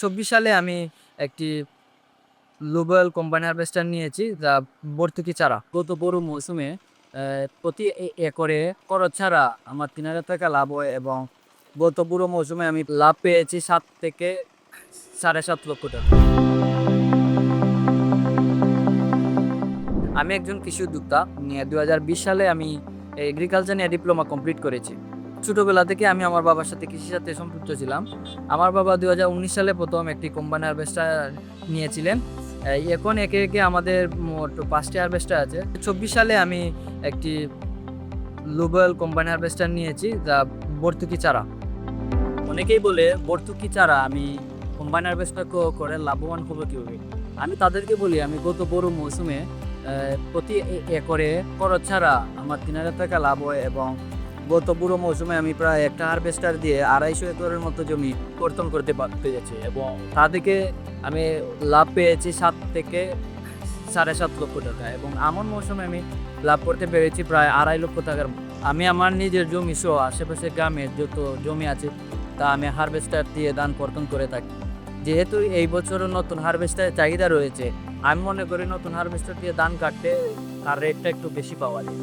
চব্বিশ সালে আমি একটি গ্লোবাল কোম্পানি হারভেস্টার নিয়েছি, যা ভর্তুকি চারা। গত বড় মৌসুমে প্রতি একরে খরচ ছাড়া আমার তিন হাজার টাকা লাভ হয় এবং গত পুরো মৌসুমে আমি লাভ পেয়েছি সাত থেকে সাড়ে সাত লক্ষ টাকা। আমি একজন কৃষি উদ্যোক্তা। দু হাজার বিশ সালে আমি এগ্রিকালচার নিয়ে ডিপ্লোমা কমপ্লিট করেছি। ছোটোবেলা থেকে আমি আমার বাবার সাথে কৃষির সাথে সম্পৃক্ত ছিলাম। আমার বাবা দুই হাজার উনিশ সালে প্রথম একটি কোম্পানি হারভেস্টার নিয়েছিলেন। এখন একে একে আমাদের মোট পাঁচটি হারভেস্টার আছে। চব্বিশ সালে আমি একটি গ্লোবাল কোম্পানি হারভেস্টার নিয়েছি, যা ভর্তুকি চারা। অনেকেই বলে ভর্তুকি চারা, আমি কোম্পানি হারভেস্টার করে লাভবান হব কীভাবে? আমি তাদেরকে বলি, আমি গত বড় মৌসুমে প্রতি একরে খরচ ছাড়া আমার তিন হাজার টাকা লাভ হয় এবং গত পুরো মৌসুমে আমি প্রায় একটা হারভেস্টার দিয়ে আড়াইশো একরের মতো জমি কর্তন করতে পারতে যাচ্ছি এবং তা থেকে আমি লাভ পেয়েছি সাত থেকে সাড়ে সাত লক্ষ টাকা এবং এমন মৌসুমে আমি লাভ করতে পেরেছি প্রায় আড়াই লক্ষ টাকার আমি আমার নিজের জমি সহ আশেপাশে গ্রামের যত জমি আছে, তা আমি হারভেস্টার দিয়ে দান কর্তন করে থাকি। যেহেতু এই বছরও নতুন হারভেস্টারের চাহিদা রয়েছে, আমি মনে করি নতুন হারভেস্টার দিয়ে ধান কাটতে তার রেটটা একটু বেশি পাওয়া যায়।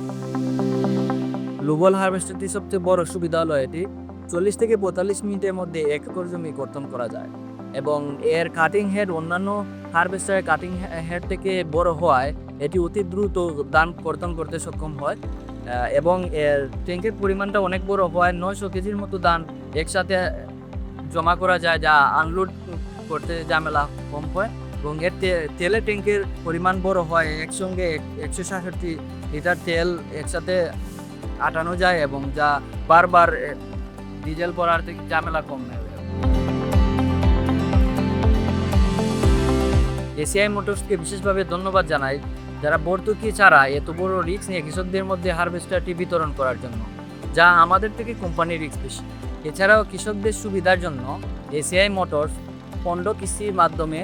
গ্লোবাল হারভেস্টারটি সবচেয়ে বড় সুবিধা হলো এটি চল্লিশ থেকে পঁয়তাল্লিশ মিনিটের মধ্যে এক একর জমি কর্তন করা যায় এবং এর কাটিং হেড অন্যান্য হারভেস্টারের কাটিং হেড থেকে বড় হওয়ায় এটি অতি দ্রুত ধান কর্তন করতে সক্ষম হয়। এবং এর ট্যাঙ্কের পরিমাণটা অনেক বড় হওয়ায় নয়শো কেজির মতো ধান একসাথে জমা করা যায় যা আনলোড করতে ঝামেলা কম হয় এবং এর তেলের ট্যাঙ্কের পরিমাণ বড় হয় একসঙ্গে এক- একশো সাতষট্টি লিটার তেল একসাথে আটানো যায় এবং যা বারবার ডিজেল পড়ার থেকে ঝামেলা কম হয় এসিআই মোটরসকে বিশেষভাবে ধন্যবাদ জানাই, যারা ভর্তুকি ছাড়া এত বড় রিস্ক নিয়ে কৃষকদের মধ্যে হারভেস্টারটি বিতরণ করার জন্য, যা আমাদের থেকে কোম্পানির রিক্স বেশি। এছাড়াও কৃষকদের সুবিধার জন্য এসিআই মোটরস পণ্ড কিস্তির মাধ্যমে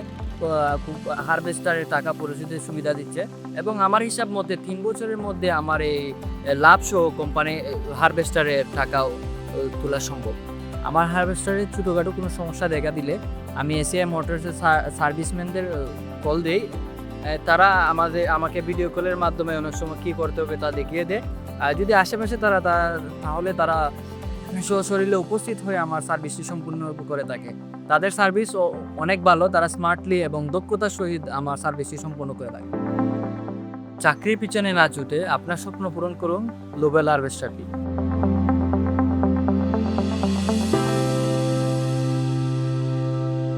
হারভেস্টারের টাকা পরিশোধের সুবিধা দিচ্ছে। এবং আমার হিসাব মতে তিন বছরের মধ্যে আমার এই লাভ সহ কোম্পানি হারভেস্টারের টাকাও তোলা সম্ভব। আমার হারভেস্টারের ছোটোখাটো কোনো সমস্যা দেখা দিলে আমি এসিআই মোটরসের সার্ভিসম্যানদের কল দিই। তারা আমাদের, আমাকে ভিডিও কলের মাধ্যমে অনেক সময় কী করতে হবে তা দেখিয়ে দেয়। আর যদি আশেপাশে তারা তাহলে তারা সশরীরে উপস্থিত হয়ে আমার সার্ভিসটি সম্পূর্ণ করে থাকে। তাদের সার্ভিস অনেক ভালো, তারা স্মার্টলি এবং দক্ষতার সহিত আমার সার্ভিসটি সম্পূর্ণ করে থাকে। চাকরির পিছনে না ছুটে আপনার স্বপ্ন পূরণ করুন লোবেল হারভেস্টারটি।